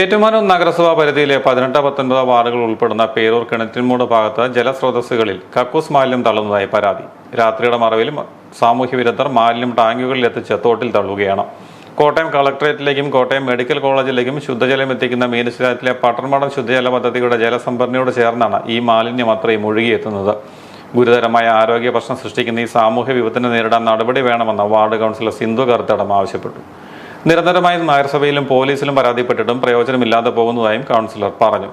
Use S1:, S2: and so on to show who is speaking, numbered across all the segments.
S1: ഏറ്റുമാനൂർ നഗരസഭാ പരിധിയിലെ പതിനെട്ട് പത്തൊൻപത് വാർഡുകൾ ഉൾപ്പെടുന്ന പേരൂർ കിണറ്റിൻമൂട് ഭാഗത്ത് ജലസ്രോതസ്സുകളിൽ കക്കൂസ് മാലിന്യം തള്ളുന്നതായി പരാതി. രാത്രിയുടെ മറവിൽ സാമൂഹ്യ വിരുദ്ധർ മാലിന്യം ടാങ്കുകളിൽ എത്തിച്ച് തോട്ടിൽ തള്ളുകയാണ്. കോട്ടയം കളക്ടറേറ്റിലേക്കും കോട്ടയം മെഡിക്കൽ കോളേജിലേക്കും ശുദ്ധജലം എത്തിക്കുന്ന മീനച്ചിലാറ്റിലെ പട്ടർമടം ശുദ്ധജല പദ്ധതിയുടെ ജലസംഭരണിയോട് ചേർന്നാണ് ഈ മാലിന്യം അത്രയും ഒഴുകിയെത്തുന്നത്. ഗുരുതരമായ ആരോഗ്യ പ്രശ്നം സൃഷ്ടിക്കുന്ന ഈ സാമൂഹ്യ വിപത്തിനെ നേരിടാൻ നടപടി വേണമെന്ന് വാർഡ് കൗൺസിലർ സിന്ധു കറുത്തടം ആവശ്യപ്പെട്ടു. നിരന്തരമായി നഗരസഭയിലും പോലീസിലും പരാതിപ്പെട്ടിട്ടും പ്രയോജനമില്ലാതെ പോകുന്നതായും കൗൺസിലർ പറഞ്ഞു.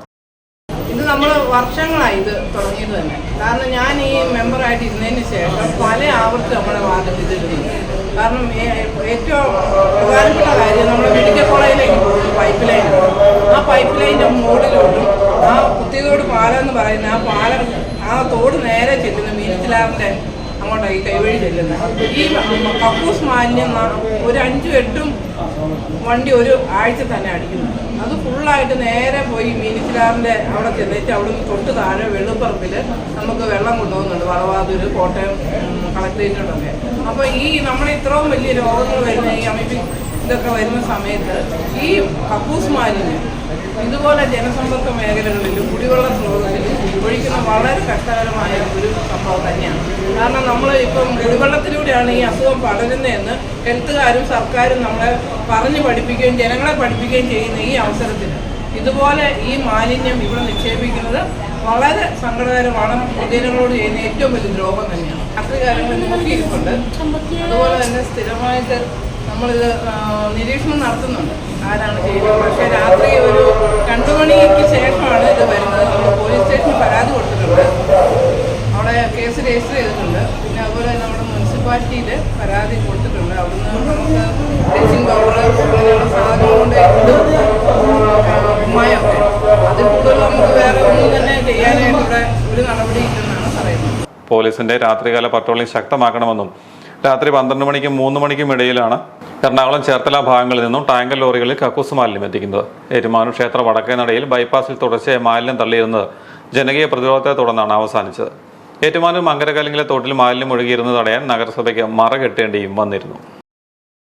S2: ഇത് നമ്മൾ വർഷങ്ങളായി ഇത് തുടങ്ങിയത് തന്നെ. കാരണം ഞാൻ ഈ മെമ്പറായിട്ട് ഇരുന്നതിന് ശേഷം പല ആവർത്തി നമ്മുടെ വാർഡിൽ ഇതിരുന്നു. കാരണം ഏറ്റവും പ്രധാനപ്പെട്ട കാര്യം നമ്മൾ മെഡിക്കൽ കോളേജിലേക്ക് പോകുന്നു പൈപ്പ് ലൈൻ ആ പൈപ്പ് ലൈന്റെ മുകളിലോട്ടും ആ കുത്തിയതോട് പാലം എന്ന് പറയുന്ന ആ പാലം ആ തോട് നേരെ ചെല്ലുന്ന മീനച്ചിലാറിന്റെ അങ്ങോട്ടാണ് ഈ കൈവഴി ചെല്ലുന്നത് ഈ കക്കൂസ് മാലിന്യം ഒരു അഞ്ചും എട്ടും വണ്ടി ഒരു ആഴ്ച തന്നെ അടിക്കുന്നു. അത് ഫുള്ളായിട്ട് നേരെ പോയി മീനിച്ചിലാറിന്റെ അവിടെ ചെന്നിട്ട് അവിടെ നിന്ന് തൊട്ട് താഴെ വെള്ളുപ്പറമ്പിൽ നമുക്ക് വെള്ളം കൊണ്ടുപോകുന്നുണ്ട്. വളവാതൂര് കോട്ടയം ഉം, കളക്ട്രേറ്റിലൊക്കെ അപ്പോൾ ഈ നമ്മുടെ ഇത്രയും വലിയ രോഗങ്ങൾ വരുന്ന ഈ അമിപ്പി ഇതൊക്കെ വരുന്ന സമയത്ത് ഈ കക്കൂസ് മാലിന്യം ഇതുപോലെ ജനസമ്പർക്ക മേഖലകളിലും കുടിവെള്ള സ്രോതസ്സിലും ഒഴിക്കുന്ന വളരെ കഷ്ടകരമായ ഒരു സംഭവം തന്നെയാണ്. കാരണം നമ്മൾ ഇപ്പം കുടിവെള്ളത്തിലൂടെയാണ് ഈ അസുഖം പടരുന്നതെന്ന് ഹെൽത്തുകാരും സർക്കാരും നമ്മളെ പറഞ്ഞു പഠിപ്പിക്കുകയും ജനങ്ങളെ പഠിപ്പിക്കുകയും ചെയ്യുന്ന ഈ അവസരത്തിൽ. ഇതുപോലെ ഈ മാലിന്യം ഇവിടെ നിക്ഷേപിക്കുന്നത് വളരെ സങ്കടകരമാണ്. പൊതുജനങ്ങളോട് ചെയ്യുന്ന ഏറ്റവും വലിയ ദ്രോഹം തന്നെയാണ്. കാര്യങ്ങൾ നോക്കിയിരിപ്പുണ്ട് അതുപോലെ തന്നെ സ്ഥിരമായിട്ട് നമ്മളിത് നിരീക്ഷണം നടത്തുന്നുണ്ട്. ആരാണ് ചെയ്യുന്നത്? പക്ഷേ രാത്രി ഒരു രണ്ടു മണിക്ക് ശേഷമാണ് ഇത് വരുന്നത് നമ്മൾ പോലീസ് സ്റ്റേഷനിൽ പരാതി കൊടുത്തിട്ടുണ്ട് അവിടെ കേസ് രജിസ്റ്റർ ചെയ്തിട്ടുണ്ട്. പിന്നെ അതുപോലെ നമ്മുടെ മുനിസിപ്പാലിറ്റിയിൽ പരാതി കൊടുത്തിട്ടുണ്ട്. അവിടുന്ന് നമുക്ക് ബ്ലീച്ചിങ് പൗഡർ അങ്ങനെയുള്ള സാധനങ്ങൾ കൊണ്ട് അതിൽ കൂടുതൽ നമുക്ക് വേറെ ഒന്നും തന്നെ ചെയ്യാനായിട്ട് ഇവിടെ ഒരു നടപടി
S1: പോലീസിന്റെ രാത്രികാല പട്രോളിംഗ് ശക്തമാക്കണമെന്നും രാത്രി പന്ത്രണ്ട് മണിക്കും മൂന്ന് മണിക്കും ഇടയിലാണ് എറണാകുളം ചേർത്തല ഭാഗങ്ങളിൽ നിന്നും ടാങ്കർ ലോറികളിൽ കക്കൂസ് മാലിന്യം എത്തിക്കുന്നത്. ഏറ്റുമാനൂർ ക്ഷേത്ര വടക്കേ നടയിൽ ബൈപ്പാസിൽ തുടർച്ചയായി മാലിന്യം തള്ളിയിരുന്നത് ജനകീയ പ്രതിരോധത്തെ തുടർന്നാണ് അവസാനിച്ചത്. ഏറ്റുമാനൂർ മങ്കരകലിങ്ങിലെ തോട്ടിൽ മാലിന്യം ഒഴുകിയിരുന്നത് തടയാൻ നഗരസഭയ്ക്ക് മറ കെട്ടേണ്ടിയും വന്നിരുന്നു.